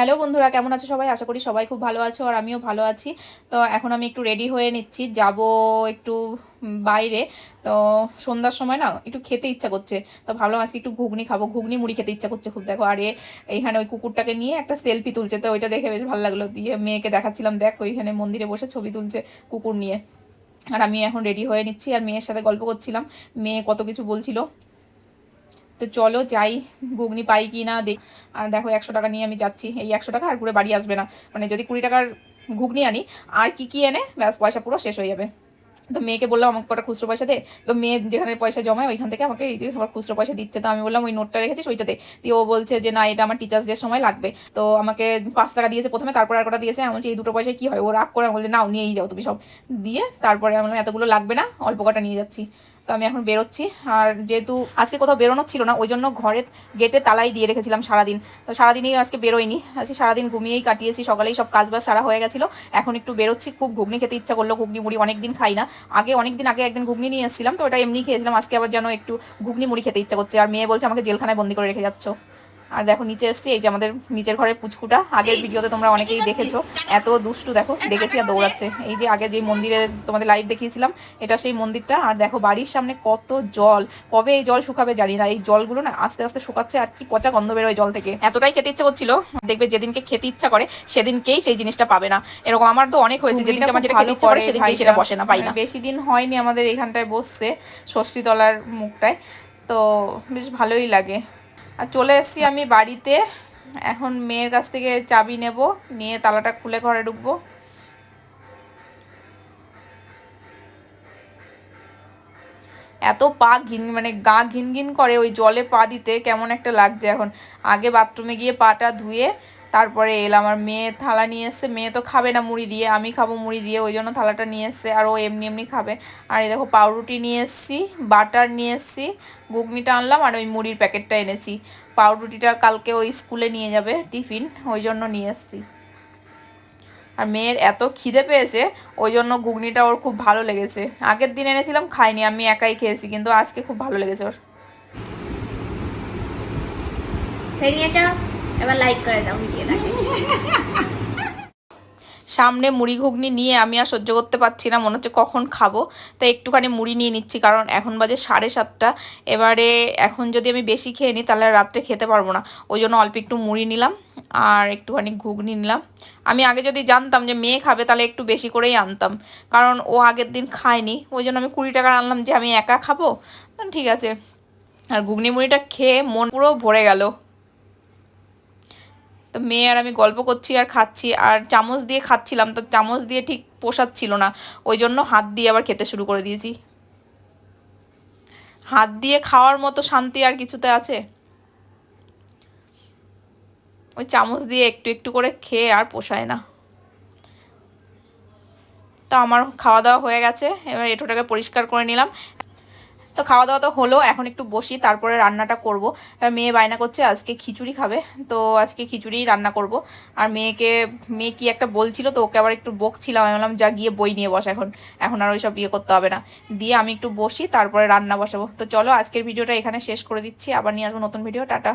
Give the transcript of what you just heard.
Hello বন্ধুরা, কেমন আছো সবাই? আশা করি সবাই খুব ভালো আছো আর আমিও ভালো আছি। তো এখন আমি একটু রেডি হয়ে নিচ্ছি, যাব একটু বাইরে। তো সন্ধ্যার সময় না একটু খেতে ইচ্ছা করছে, তো ভাবলাম আজকে একটু ঘুগনি খাব। ঘুগনি মুড়ি খেতে ইচ্ছা করছে খুব, দেখো আর এইখানে ওই কুকুরটাকে নিয়ে একটা সেলফি তুলছে, তো ওইটা দেখে বেশ ভালো লাগল। দিয়ে মেয়েকে দেখাচ্ছিলাম, দেখ ওইখানে মন্দিরে বসে ছবি তুলছে কুকুর নিয়ে। আর আমি এখন রেডি হয়ে নিচ্ছি, আর মেয়ের সাথে গল্প করছিলাম। মেয়ে কত কিছু বলছিল তো চলো যাই, ঘুগনি পাই কি না দেখ আর দেখো একশো টাকা নিয়ে আমি যাচ্ছি, এই একশো টাকা আর ঘুরে বাড়ি আসবে না। মানে যদি কুড়ি টাকার ঘুগনি আনি, আর কি কি এনে, ব্যাস পয়সা পুরো শেষ হয়ে যাবে। তো মেয়েকে বললাম, আমাকে কটা খুচরো পয়সা দে। তো মেয়ে যেখানে পয়সা জমায়, ওইখান থেকে আমাকে এই যে আমার খুচরো পয়সা দিচ্ছে। তো আমি বললাম, ওই নোটটা রেখেছিস, ওইটা দে। দিয়ে ও বলছে যে, না, এটা আমার টিচার্স ডে সময় লাগবে। তো আমাকে পাঁচ টাকা দিয়েছে প্রথমে, তারপর আর কটা দিয়েছে। আমি বলছি, এই দুটো পয়সায় কি হয়? ও রাগ করে আমি বলছি, নাও, নিয়েই যাও তুমি সব। দিয়ে তারপরে আমি এতগুলো লাগবে না, অল্প কটা নিয়ে যাচ্ছি। তো আমি এখন বেরোচ্ছি। আর যেহেতু আজকে কোথাও বেরোনোর ছিল না, ওই জন্য ঘরে গেটে তালাই দিয়ে রেখেছিলাম সারাদিন। তো সারাদিনই আজকে বেরোয়নি। আজকে সারাদিন ঘুমিয়েই কাটিয়েছি, সকালেই সব কাজবাজ সারা হয়ে গেছিল। এখন একটু বেরোচ্ছি, খুব ঘুগনি খেতে ইচ্ছা করল ঘুগনি মুড়ি অনেকদিন খাই না। আগে অনেকদিন আগে একদিন ঘুগনি নিয়ে এসেছিলাম, তো ওটা এমনি খেয়েছিলাম, আজকে আবার যেন একটু ঘুগনি মুড়ি খেতে ইচ্ছা করছে। আর মেয়ে বলছে, আমাকে জেলখানায় বন্দি করে রেখে যাচ্ছ। আর দেখো নিচে এসছি এই যে আমাদের নিচের ঘরের পুচকুটা। আগের ভিডিওতে তোমরা অনেকেই দেখেছ। এত দুষ্টু দেখো দেখেছি আর দৌড়াচ্ছে। এই যে আগে যে মন্দিরে তোমাদের লাইভ দেখিয়েছিলাম এটা সেই মন্দিরটা। আর দেখো বাড়ির সামনে কত জল। কবে এই জল শুকাবে জানি না। এই জলগুলো না আস্তে আস্তে শুকাচ্ছে আর কি পচা গন্ধ বেরোয় জল থেকে। এতটাই খেতে ইচ্ছা করছিল। দেখবে যেদিনকে খেতে ইচ্ছা করে সেদিনকেই সেই জিনিসটা পাবে না। এরকম আমার তো অনেক হয়েছে। যেদিনকে আমার যেটা খেতে ইচ্ছা করে সেদিনকেই সেটা বসে না পাই না। বেশি দিন হয়নি আমাদের এইখানটায় বসতে ষষ্ঠীতলার মুখটায়। তো বেশ ভালোই লাগে। আর চলে এসছি আমি বাড়িতে। এখন মেয়ের কাছ থেকে চাবি নেব, নিয়ে তালাটা খুলে ঘরে ঢুকবো। এত পা ঘিন মানে গা ঘিন ঘিন করে ওই জলে পা দিতে, কেমন একটা লাগছে এখন। আগে বাথরুমে গিয়ে পাটা ধুয়ে তারপরে এলাম আর মেয়ে থালা নিয়ে এসছে। মেয়ে তো খাবে না মুড়ি দিয়ে, আমি খাব মুড়ি দিয়ে, ওই জন্য থালাটা নিয়ে এসছে। আর ও এমনি এমনি খাবে। আর এই দেখো পাউরুটি নিয়ে এসছি, বাটার নিয়ে এসছি, ঘুগনিটা আনলাম আর ওই মুড়ির প্যাকেটটা এনেছি। পাউরুটিটা কালকে ওই স্কুলে নিয়ে যাবে টিফিন, ওই জন্য নিয়ে এসছি। আর মেয়ের এত খিদে পেয়েছে, ওই জন্য ঘুগনিটা ওর খুব ভালো লেগেছে। আগের দিন এনেছিলাম, খাইনি, আমি একাই খেয়েছি, কিন্তু আজকে খুব ভালো লেগেছে ওর। ফেরিয়াটা এবার লাইক করে দাও সামনে মুড়ি ঘুগনি নিয়ে আমি আর সহ্য করতে পারছি না, মনে হচ্ছে কখন খাব। তাই একটুখানি মুড়ি নিয়ে নিচ্ছি, কারণ এখন বাজে সাড়ে সাতটা। এবারে এখন যদি আমি বেশি খেয়ে নিই, তাহলে রাত্রে খেতে পারব না। ওই জন্য অল্প একটু মুড়ি নিলাম আর একটুখানি ঘুগনি নিলাম। আমি আগে যদি জানতাম যে মেয়ে খাবে, তাহলে একটু বেশি করেই আনতাম। কারণ ও আগের দিন খায়নি। ওই জন্য আমি কুড়ি টাকার আনলাম যে আমি একা খাব? তো ঠিক আছে। আর ঘুগনি মুড়িটা খেয়ে মন পুরো ভরে গেল। তো মেয়ে আর আমি গল্প করছি আর খাচ্ছি, আর চামচ দিয়ে খাচ্ছিলাম, তো চামচ দিয়ে ঠিক পোষাচ্ছিল না। ওই জন্য হাত দিয়ে আবার খেতে শুরু করে দিয়েছি। হাত দিয়ে খাওয়ার মতো শান্তি আর কিছুতে আছে? ওই চামচ দিয়ে একটু একটু করে খেয়ে আর পোষায় না। তো আমার খাওয়া দাওয়া হয়ে গেছে, এবার এটোটাকে পরিষ্কার করে নিলাম। তো খাওয়া দাওয়া তো হলো, এখন একটু বসি, তারপরে রান্নাটা করব। মেয়ে বায়না করছে, আজকে খিচুড়ি খাবে, তো আজকে খিচুড়ি রান্না করব। আর মেয়েকে, মেয়ে কি একটা বলছিল, তো ওকে আবার একটু বকছিলাম, আমি বললাম, যা গিয়ে বই নিয়ে বস এখন এখন আর ওইসব ইয়ে করতে হবে না। দিয়ে আমি একটু বসি, তারপরে রান্না বসাবো। তো চলো, আজকের ভিডিওটা এখানে শেষ করে দিচ্ছি, আবার নিয়ে আসব নতুন ভিডিও, টাটা।